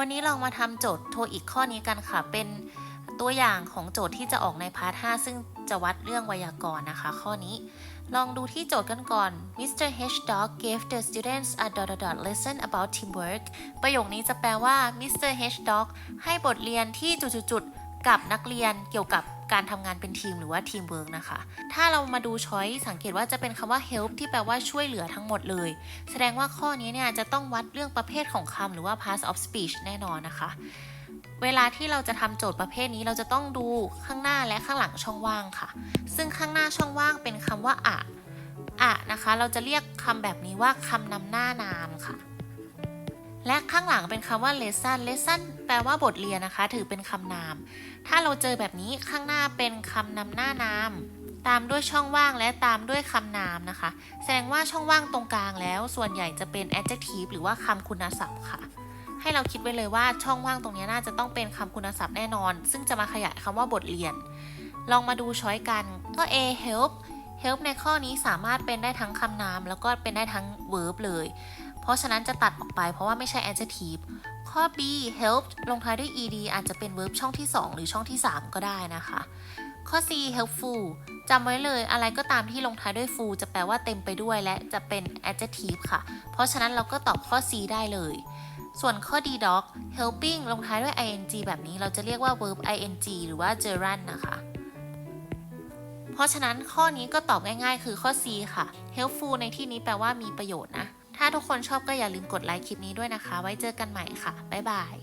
วันนี้ลองมาทำโจทย์โทอีกข้อนี้กันค่ะ เป็นตัวอย่างของโจทย์ที่จะออกในพาร์ท 5 ซึ่งจะวัดเรื่องไวยากรณ์นะคะ ข้อนี้ ลองดูที่โจทย์กันก่อน Mr. H. Dog gave the students a dot dot dot lesson about teamwork ประโยคนี้จะแปลว่า Mr. H. Dog ให้บทเรียนที่จุดๆกับนักเรียนเกี่ยวกับ การทำงานเป็นทีมหรือว่า teamwork นะคะ ถ้าเรามาดูช้อยสังเกตว่าจะเป็นคำว่า help ที่แปลว่าช่วยเหลือทั้งหมดเลย แสดงว่าข้อนี้เนี่ยจะต้องวัดเรื่องประเภทของคำหรือว่า past of speech แน่นอนนะคะ เวลาที่เราจะทำโจทย์ประเภทนี้เราจะต้องดูข้างหน้าและข้างหลังช่องว่างค่ะ ซึ่งข้างหน้าช่องว่างเป็นคำว่าอะอะนะคะ เราจะเรียกคำแบบนี้ว่าคำนำหน้านามค่ะ และข้างหลังเป็นคำว่า lesson lesson แปลว่าบทเรียนนะคะ ถือเป็นคำนาม ถ้าเราเจอแบบนี้ข้างหน้าเป็นคำนำหน้านาม ตามด้วยช่องว่างและตามด้วยคำนามนะคะ แสดงว่าช่องว่างตรงกลางแล้ว ส่วนใหญ่จะเป็น adjective หรือว่าคำคุณศัพท์ค่ะ ให้เราคิดไว้เลยว่าช่องว่างตรงนี้น่าจะต้องเป็นคำคุณศัพท์แน่นอน ซึ่งจะมาขยายคำว่าบทเรียน ลองมาดูช้อยกันก็ A help help ในข้อนี้สามารถเป็นได้ทั้งคำนาม แล้วก็เป็นได้ทั้ง verb เลย ราะฉะนั้นจะตัดออกไปเพราะว่าไม่ใช่ adjective ข้อ B helped ลงท้ายด้วย ed อาจจะเป็น verb ช่องที่ 2 หรือช่องที่ 3 ก็ได้นะคะ ข้อ C helpful จำไว้เลยอะไรก็ตามที่ลงท้ายด้วย full จะแปลว่าเต็มไปด้วยและจะเป็น adjective ค่ะ เพราะฉะนั้นเราก็ตอบข้อ C ได้เลย ส่วนข้อ D dog helping ลงท้ายด้วย ing แบบนี้เราจะเรียกว่า verb ing หรือว่า gerund นะคะเพราะฉะนั้นข้อนี้ก็ตอบง่ายๆ คือข้อ C ค่ะ helpful ในที่นี้แปลว่ามีประโยชน์นะ ถ้าทุกคนชอบก็อย่าลืมกดไลค์คลิปนี้ด้วยนะคะ ไว้เจอกันใหม่ค่ะ บ๊ายบาย